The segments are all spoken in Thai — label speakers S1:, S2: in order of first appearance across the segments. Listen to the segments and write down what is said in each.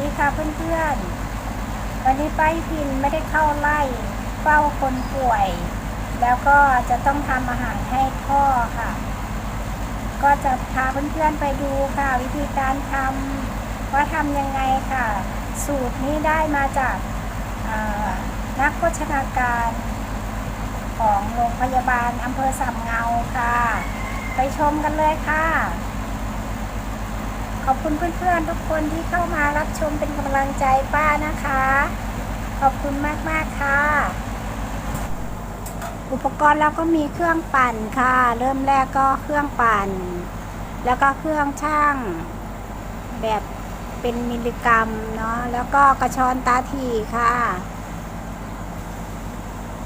S1: ดีค่ะเพื่อนๆ วันนี้ป้ายพินไม่ได้เข้าไล่เฝ้าคนป่วย แล้วก็จะต้องทำอาหารให้พ่อค่ะ ก็จะพาเพื่อนๆไปดูค่ะ วิธีการทำว่าทำยังไงค่ะ สูตรนี้ได้มาจากนักโภชนาการของโรงพยาบาลอำเภอสามเงาค่ะ ไปชมกันเลยค่ะ ขอบคุณเพื่อนๆทุกคนที่เข้ามารับชมเป็นกำลังใจป้านะคะ ขอบคุณมากๆค่ะ อุปกรณ์เราก็มีเครื่องปั่นค่ะ เริ่มแรกก็เครื่องปั่น แล้วก็เครื่องช่างแบบเป็นมิลลิกรัมเนาะแล้วก็กระชอนตาถี่ค่ะ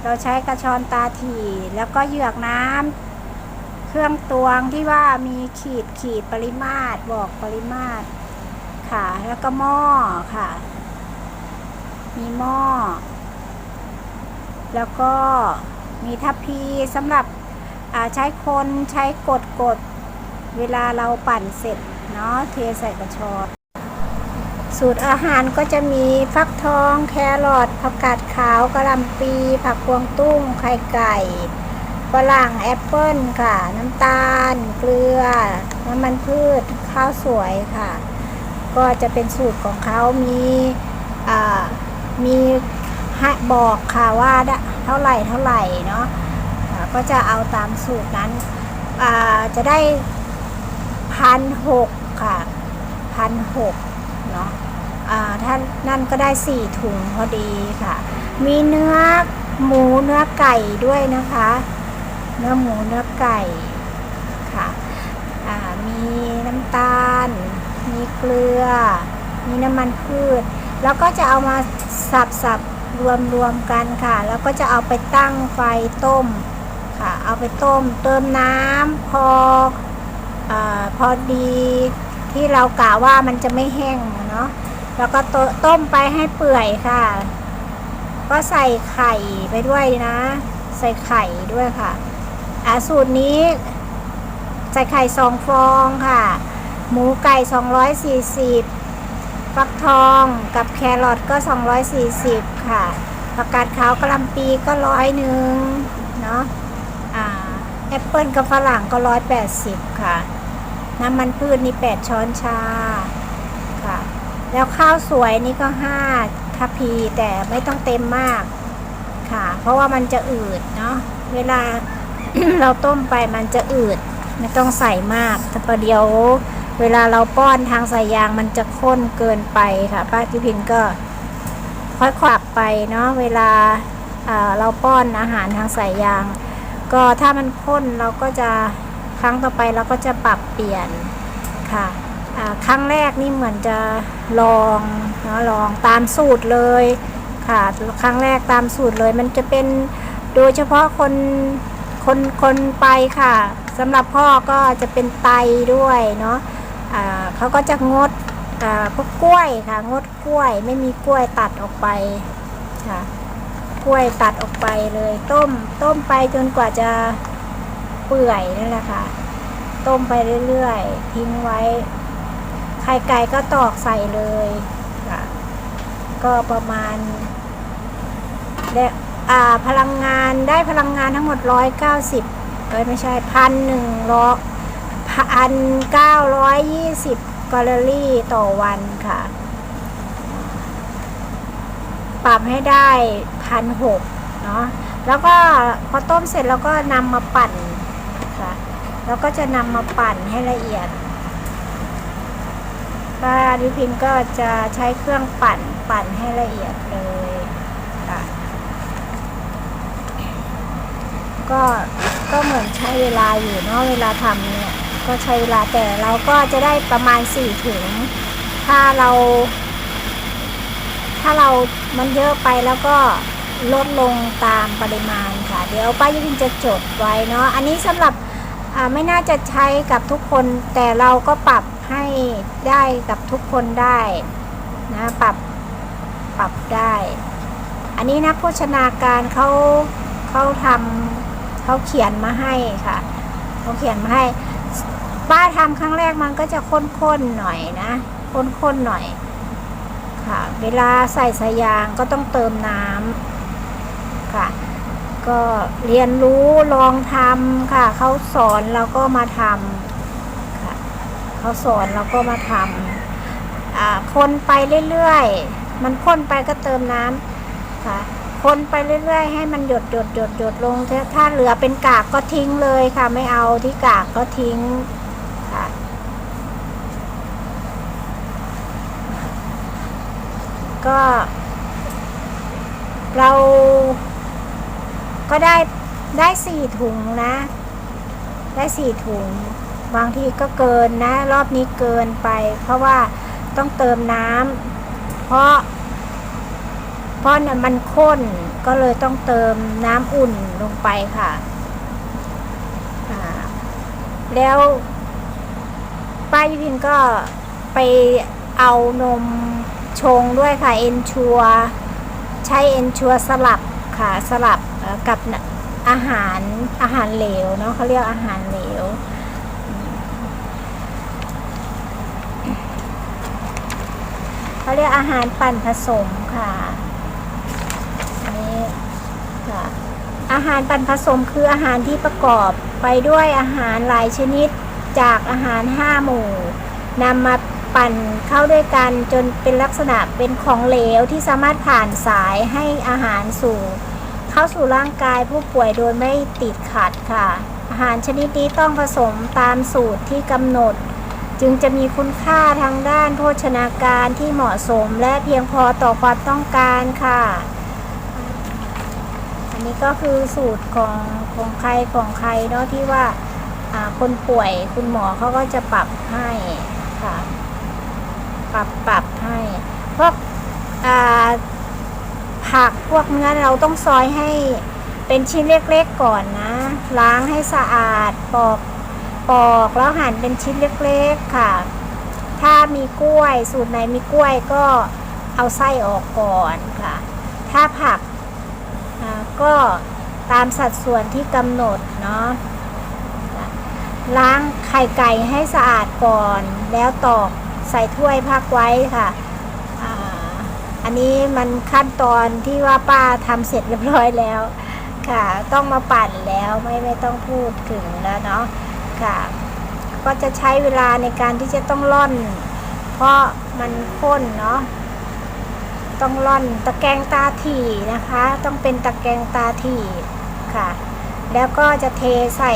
S1: เราใช้กระชอนตาถี่แล้วก็เหยือกน้ำ เครื่องตวงที่ว่ามีขีดขีดปริมาตรบอกปริมาตร ค่ะ แล้วก็หม้อค่ะ มีหม้อ แล้วก็มีทัพพีสำหรับใช้คนใช้กดกดเวลาเราปั่นเสร็จเนาะเทใส่กระชอนสูตรอาหารก็จะมีฟักทอง แครอทผักกาดขาวกระหลำปี ผักกวางตุ้งไข่ไก่ ฝรั่งแอปเปิ้ลค่ะ น้ำตาล เกลือ น้ำมันพืช ข้าวสวยค่ะ ก็จะเป็นสูตรของเขามีมีบอกค่ะว่าเท่าไหร่เท่าไหร่เนาะก็จะเอาตามสูตรนั้นจะได้พันหกค่ะพันหกเนาะอ่าถ้านั่นก็ได้สี่ถุงพอดีค่ะ มีเนื้อหมูเนื้อไก่ด้วยนะคะ เนื้อหมูเนื้อไก่ค่ะมีน้ำตาล มีเกลือ มีน้ำมันพืช แล้วก็จะเอามาสับสับรวมรวมกันค่ะ แล้วก็จะเอาไปตั้งไฟต้มค่ะ เอาไปต้มเติมน้ำพออพอดีที่เรากะว่ามันจะไม่แห้งเนาะแล้วก็ต้มไปให้เปื่อยค่ะ ก็ใส่ไข่ไปด้วยนะ ใส่ไข่ด้วยค่ะ อ่าสูตรนี้ใส่ไข่สองฟองค่ะ หมูไก่ 240 ฟักทองกับแครอทก็ 240 ค่ะผักกาดขาวกะหล่ำปีก็ร้อยหนึ่งเนาะอ่าแอปเปิลกับฝรั่งก็180ค่ะ น้ำมันพืชนี่8ช้อนชาค่ะ แล้วข้าวสวยนี่ก็5ทัพีแต่ไม่ต้องเต็มมากค่ะ เพราะว่ามันจะอืดเนาะเวลา เราต้มไปมันจะอืด ไม่ต้องใส่มาก แต่ประเดี๋ยวเวลาเราป้อนทางสายยางมันจะข้นเกินไปค่ะ ป้าทิพินก็ค่อยขวับไปเนาะเวลาเราป้อนอาหารทางสายยาง ก็ถ้ามันข้นเราก็จะครั้งต่อไปเราก็จะปรับเปลี่ยนค่ะครั้งแรกนี่เหมือนจะลองเนาะลองตามสูตรเลยค่ะ ครั้งแรกตามสูตรเลย มันจะเป็นโดยเฉพาะคน คนคนไปค่ะสำหรับพ่อก็จะเป็นไตด้วยเนาะอ่าเขาก็จะงดพวกกล้วยค่ะ งดกล้วยไม่มีกล้วยตัดออกไปค่ะ กล้วยตัดออกไปเลย ต้มต้มไปจนกว่าจะเปื่อยนั่นแหละค่ะ ต้มไปเรื่อยๆ ทิ้งไว้ ไข่ไก่ก็ตอกใส่เลยค่ะ ก็ประมาณและอ่า พลังงานได้พลังงานทั้งหมดร้อยเก้าสิบเอ้ยไม่ใช่พันหนึ่งร้อยพันเก้าร้อยยี่สิบแคลอรี่ต่อวันค่ะ ปรับให้ได้พันหกเนาะแล้วก็พอต้มเสร็จแล้วก็นำมาปั่นค่ะแล้วก็จะนำมาปั่นให้ละเอียดป้าดิพินก็จะใช้เครื่องปั่นปั่นให้ละเอียดเลยค่ะ ก็ก็เหมือนใช้เวลาอยู่เนาะเวลาทำเนี่ยก็ใช้เวลาแต่เราก็จะได้ประมาณสี่ถุง ถ้าเรา ถ้าเรามันเยอะไปแล้วก็ลดลงตามปริมาณค่ะ เดี๋ยวป้ายุพินจะจดไว้เนาะอันนี้สำหรับไม่น่าจะใช้กับทุกคนแต่เราก็ปรับให้ได้กับทุกคนได้นะปรับปรับได้ อันนี้นักโภชนาการเขาเขาทำ เขาเขียนมาให้ค่ะเขาเขียนมาให้ ป้าทำครั้งแรกมันก็จะข้นๆหน่อยนะข้นๆหน่อย ค่ะ เวลาใส่สายางก็ต้องเติมน้ำค่ะ ก็เรียนรู้ลองทำค่ะเขาสอนเราก็มาทำค่ะเขาสอนเราก็มาทำอ่าคนไปเรื่อยๆ มันพ่นไปก็เติมน้ำค่ะ คนไปเรื่อยๆ ให้มันหยดหยดหยดหยดลงถ้าถ้าเหลือเป็นกากก็ทิ้งเลยค่ะ ไม่เอาที่กากก็ทิ้งค่ะก็ เรา ก็ได้ได้สี่ถุงนะ ได้สี่ถุง บางทีก็เกินนะ รอบนี้เกินไป เพราะว่าต้องเติมน้ำเพราะ เพราะเนี่ยมันข้นก็เลยต้องเติมน้ำอุ่นลงไปค่ะ แล้วป้ายุพินก็ไปเอานมชงด้วยค่ะเอนชัวใช้เอนชัวสลับค่ะสลับกับอาหารอาหารเหลวเนาะเขาเรียกอาหารเหลวเขาเรียกอาหารปั่นผสมค่ะ ค่ะอาหารปั่นผสมคืออาหารที่ประกอบไปด้วยอาหารหลายชนิดจากอาหารห้าหมู่นำมาปั่นเข้าด้วยกันจนเป็นลักษณะเป็นของเหลวที่สามารถผ่านสายให้อาหารสู่ เข้าสู่ร่างกายผู้ป่วยโดยไม่ติดขัดค่ะ อาหารชนิดนี้ต้องผสมตามสูตรที่กำหนด จึงจะมีคุณค่าทางด้านโภชนาการที่เหมาะสมและเพียงพอต่อความต้องการค่ะ นี้ก็คือสูตรของของใครของใครเนาะที่ว่าคนป่วยคุณหมอเขาก็จะปรับให้ค่ะปรับปรับให้พวกผักพวกเนื้อเราต้องซอยให้เป็นชิ้นเล็กๆก่อนนะ ล้างให้สะอาดปอกปอกแล้วหั่นเป็นชิ้นเล็กๆค่ะ ถ้ามีกล้วย สูตรไหนมีกล้วยก็เอาไส้ออกก่อนค่ะ ถ้าผัก ก็ตามสัดส่วนที่กำหนดเนาะล้างไข่ไก่ให้สะอาดก่อน แล้วตอกใส่ถ้วยพักไว้ค่ะออันนี้มันขั้นตอนที่ว่าป้าทำเสร็จเรียบร้อยแล้วค่ะ ต้องมาปั่นแล้วไม่ไม่ต้องพูดถึงแล้วเนาะค่ะ ก็จะใช้เวลาในการที่จะต้องร่อน เพราะมันข้นเนาะ ต้องร่อนตะแกรงตาถี่นะคะ ต้องเป็นตะแกรงตาถี่ค่ะ แล้วก็จะเทใส่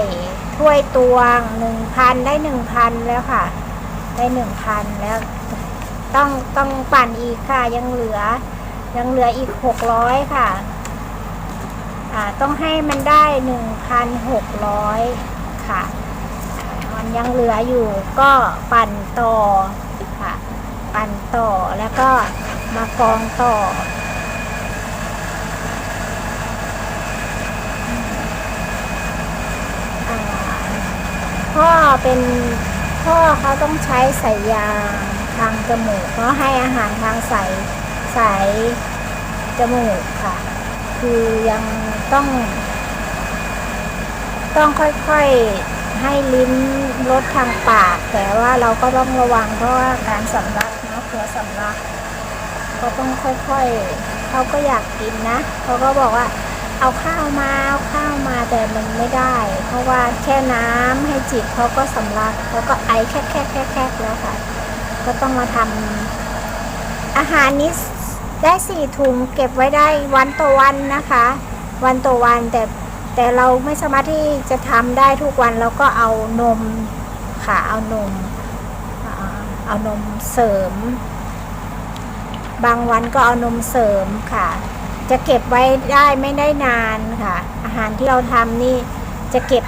S1: ถ้วยตวงหนึ่งพันได้หนึ่งพันแล้วค่ะ ได้หนึ่งพันแล้วต้องต้องปั่นอีกค่ะยังเหลือ ยังเหลืออีกหกร้อยค่ะอ่าต้องให้มันได้หนึ่งพันหกร้อยค่ะมันยังเหลืออยู่ก็ปั่นต่อค่ะ ปั่นต่อแล้วก็ มากองต่อ พ่อเป็นพ่อเขาต้องใช้สายยางทางจมูกเพราะให้อาหารทางสายสายจมูกค่ะ คือยังต้อง ต้องค่อยๆให้ลิ้นลดทางปาก แต่ว่าเราก็ต้องระวังเพราะว่าการสำลักเนาะเผื่อสำลัก ก็ต้องค่อยๆเขาก็อยากกินนะเขาก็บอกว่าเอาข้าวมาเอาข้าวมาแต่มันไม่ได้ เพราะว่าแค่น้ำให้จิบเขาก็สำลักเขาก็ไอแคกแคกแคกแคกแล้วค่ะ ก็ต้องมาทำอาหารนี้ได้สี่ถุงเก็บไว้ได้วันต่อวันนะคะ วันต่อวันแต่แต่เราไม่สามารถที่จะทำได้ทุกวันเราก็เอานมค่ะเอานมเอานมเสริม บางวันก็เอานมเสริมค่ะ จะเก็บไว้ได้ไม่ได้นานค่ะ อาหารที่เราทำนี่จะเก็บ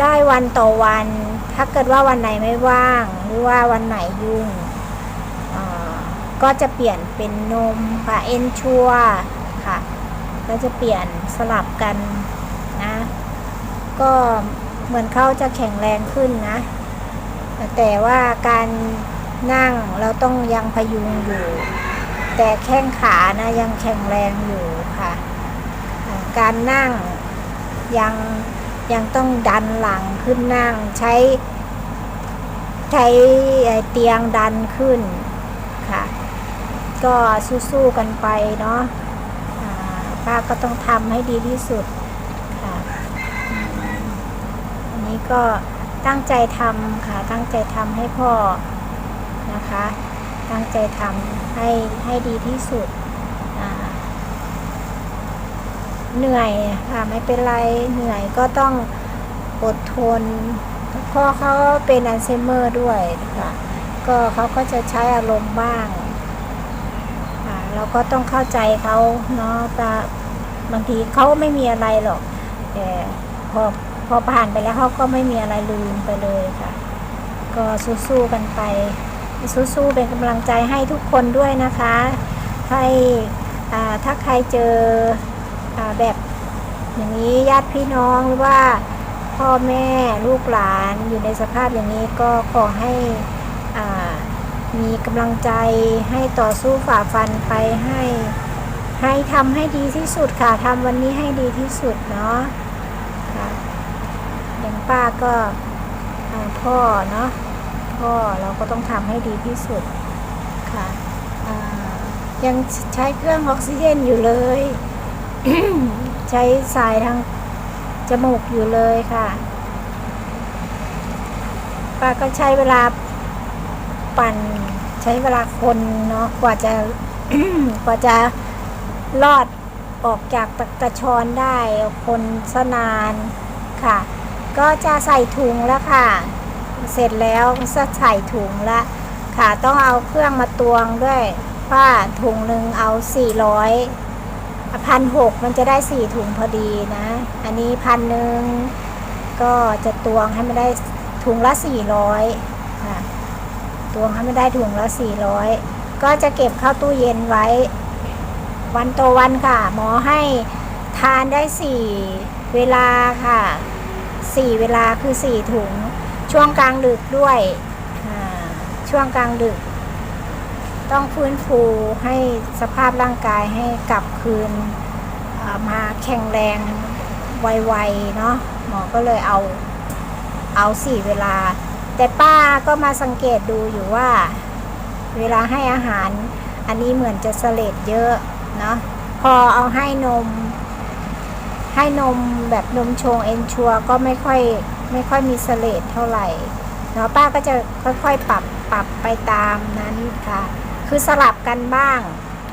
S1: ได้วันต่อวัน ถ้าเกิดว่าวันไหนไม่ว่าง หรือว่าวันไหนยุ่ง ก็จะเปลี่ยนเป็นนมค่ะเอนชัวค่ะ ก็จะเปลี่ยนสลับกันนะ ก็เหมือนเขาจะแข็งแรงขึ้นนะ แต่ว่าการนั่งเราต้องยังพยุงอยู่ แต่แข้งขานะยังแข็งแรงอยู่ค่ะ การนั่งยังยังต้องดันหลังขึ้นนั่งใช้ ใช้เตียงดันขึ้นค่ะ ก็สู้ๆกันไปเนาะอ่าป้าก็ต้องทำให้ดีที่สุดค่ะอันนี้ก็ตั้งใจทำค่ะ ตั้งใจทำให้พ่อนะคะ ตั้งใจทำให้ให้ดีที่สุด เหนื่อยค่ะไม่เป็นไรเหนื่อยก็ต้องอดทนพ่อเขาเป็นอัลไซเมอร์ด้วยค่ะก็เขาก็จะใช้อารมณ์บ้างเราก็ต้องเข้าใจเขาเนาะแต่บางทีเขาไม่มีอะไรหรอกแต่พอพอผ่านไปแล้วเขาก็ไม่มีอะไรลืมไปเลยค่ะ ก็สู้ๆกันไป สู้ๆเป็นกำลังใจให้ทุกคนด้วยนะคะให้ถ้าใครเจออแบบอย่างนี้ญาติพี่น้องหรือว่าพ่อแม่ลูกหลานอยู่ในสภาพอย่างนี้ก็ขอให้มีกำลังใจให้ต่อสู้ฝ่าฟันไปให้ให้ทำให้ดีที่สุดค่ะทำวันนี้ให้ดีที่สุดเนาะค่ะอย่างป้าก็พ่อเนาะ พ่อเราก็ต้องทำให้ดีที่สุดค่ะยังใช้เครื่องออกซิเจนอยู่เลย ใช้สายทางจมูกอยู่เลยค่ะป้าก็ใช้เวลาปั่นใช้เวลาคนเนาะกว่าจะกว่าจะรอดออกจากตะกระชอนได้คนสนานค่ะ ก็จะใส่ถุงแล้วค่ะ เสร็จแล้วก็ใส่ถุงละค่ะต้องเอาเครื่องมาตวงด้วยว่าถุงหนึ่งเอา 400พันหกมันจะได้4ถุงพอดีนะ อันนี้พันหนึ่งก็จะตวงให้มันได้ถุงละ 400ค่ะตวงให้มันได้ถุงละ 400 ก็จะเก็บเข้าตู้เย็นไว้ วันต่อวันค่ะ หมอให้ทานได้ 4 เวลาค่ะ 4 เวลาคือ 4 ถุง ช่วงกลางดึกด้วยช่วงกลางดึก ต้องฟื้นฟูให้สภาพร่างกายให้กลับคืนมาแข็งแรงไวๆเนาะหมอก็เลยเอาเอาสี่เวลา แต่ป้าก็มาสังเกตดูอยู่ว่า เวลาให้อาหาร อันนี้เหมือนจะเสลดเยอะเนาะพอเอาให้นม ให้นมแบบนมชงเอนชัวก็ไม่ค่อย ไม่ค่อยมีเสลดเท่าไหร่เนาะป้าก็จะค่อยๆปรับปรับไปตามนั้นค่ะ คือสลับกันบ้าง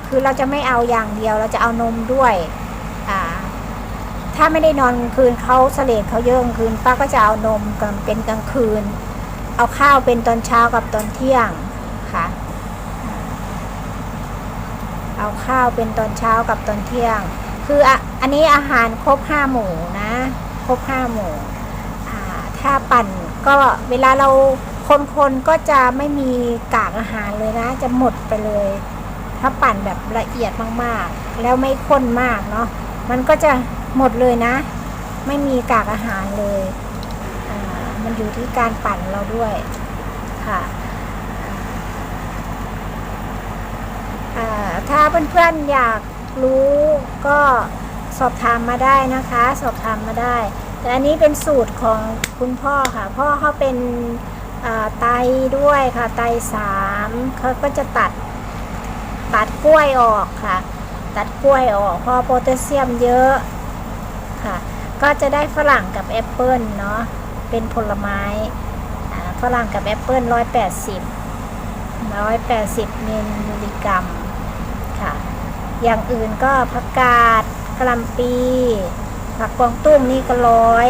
S1: คือเราจะไม่เอาอย่างเดียวเราจะเอานมด้วยอ่าถ้าไม่ได้นอนคืนเขาเสลดเขาเยอะคืน ป้าก็จะเอานมกันเป็นกลางคืน เอาข้าวเป็นตอนเช้ากับตอนเที่ยงค่ะเอาข้าวเป็นตอนเช้ากับตอนเที่ยง คืออ,อันนี้อาหารครบห้าหมู่นะ ครบห้าหมู่ ถ้าปั่นก็เวลาเราคนๆก็จะไม่มีกากอาหารเลยนะ จะหมดไปเลย ถ้าปั่นแบบละเอียดมากๆ แล้วไม่ข้นมากเนาะมันก็จะหมดเลยนะ ไม่มีกากอาหารเลยมันอยู่ที่การปั่นเราด้วยค่ะถ้าเพื่อนๆอยากรู้ก็สอบถามมาได้นะคะ สอบถามมาได้ แต่อันนี้เป็นสูตรของคุณพ่อค่ะ พ่อเขาเป็นไตด้วยค่ะ ไตสามเขาก็จะตัดตัดกล้วยออกค่ะ ตัดกล้วยออกเพราะโพแทสเซียมเยอะค่ะ ก็จะได้ฝรั่งกับแอปเปิลเนาะเป็นผลไม้ฝรั่งกับแอปเปิลร้อยแปดสิบร้อยแปดสิบมิลลิกรัมค่ะ อย่างอื่นก็ผักกาดกระลำปี ผักกวางตุ้งนี่ก็ร้อย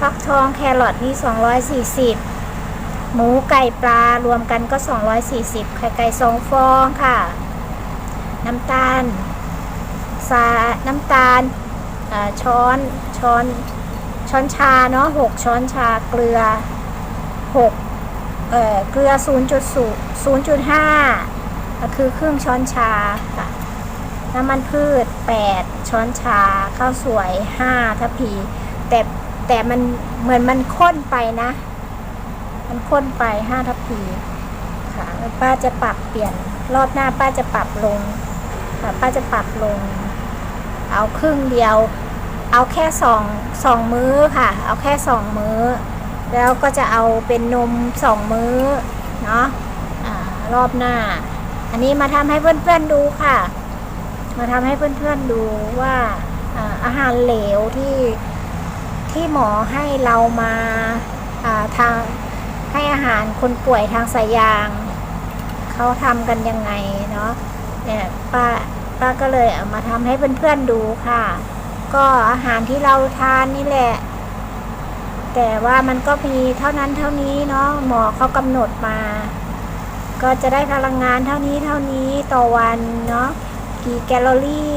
S1: ฟักทองแครอทนี่240 หมูไก่ปลารวมกันก็ 240 ไข่ไก่สองฟองค่ะ น้ำตาลสาน้ำตาลช้อนช้อนช้อนชาเนาะ6ช้อนชาเกลือ6เอ่อเกลือ 0.0 0.5ก็คือครึ่งช้อนชาค่ะ น้ำมันพืช 8 ช้อนชา ข้าวสวย 5ทัพพี แต่แต่มันเหมือนมันข้นไปนะ มันข้นไป 5 ทัพพีค่ะป้าจะปรับเปลี่ยนรอบหน้าป้าจะปรับลงค่ะป้าจะปรับลง เอาครึ่งเดียว เอาแค่สองสองมื้อค่ะ เอาแค่สองมื้อ แล้วก็จะเอาเป็นนมสองมื้อเนาะอ่ารอบหน้า อันนี้มาทำให้เพื่อนๆดูค่ะ มาทำให้เพื่อนๆดูว่าอาหารเหลวที่ที่หมอให้เรามาอ่าทางให้อาหารคนป่วยทางสายยาง เขาทำกันยังไงเนาะเนี่ยป้าป้าก็เลยเอามาทำให้เพื่อนๆดูค่ะ ก็อาหารที่เราทานนี่แหละ แต่ว่ามันก็มีเท่านั้นเท่านี้เนาะหมอเขากำหนดมา ก็จะได้พลังงานเท่านี้เท่านี้ต่อวันเนาะ กี่แคลอรี่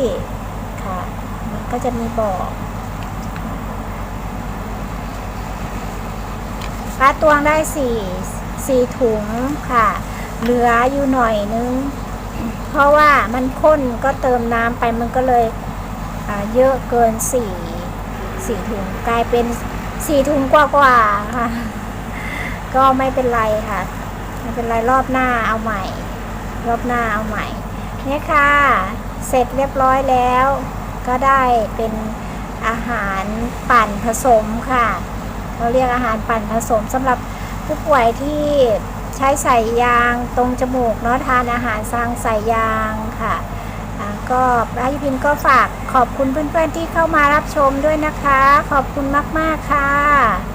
S1: ค่ะมันก็จะมีบอกป้าตวงได้สี่สี่ถุงค่ะ เหลืออยู่หน่อยนึง เพราะว่ามันข้นก็เติมน้ำไปมันก็เลยเยอะเกินสี่สี่ถุงกลายเป็นสี่ถุงกว่ากว่าๆค่ะ ก็ไม่เป็นไรค่ะ ไม่เป็นไรรอบหน้าเอาใหม่ รอบหน้าเอาใหม่ นี่ค่ะ เสร็จเรียบร้อยแล้ว ก็ได้เป็นอาหารปั่นผสมค่ะ เราเรียกอาหารปั่นผสมสำหรับผู้ป่วยที่ใช้ใส่ยางตรงจมูกเนาะทานอาหารซางใส่ยางค่ะก็ราชพินก็ฝากขอบคุณเพื่อนๆที่เข้ามารับชมด้วยนะคะ ขอบคุณมากๆค่ะ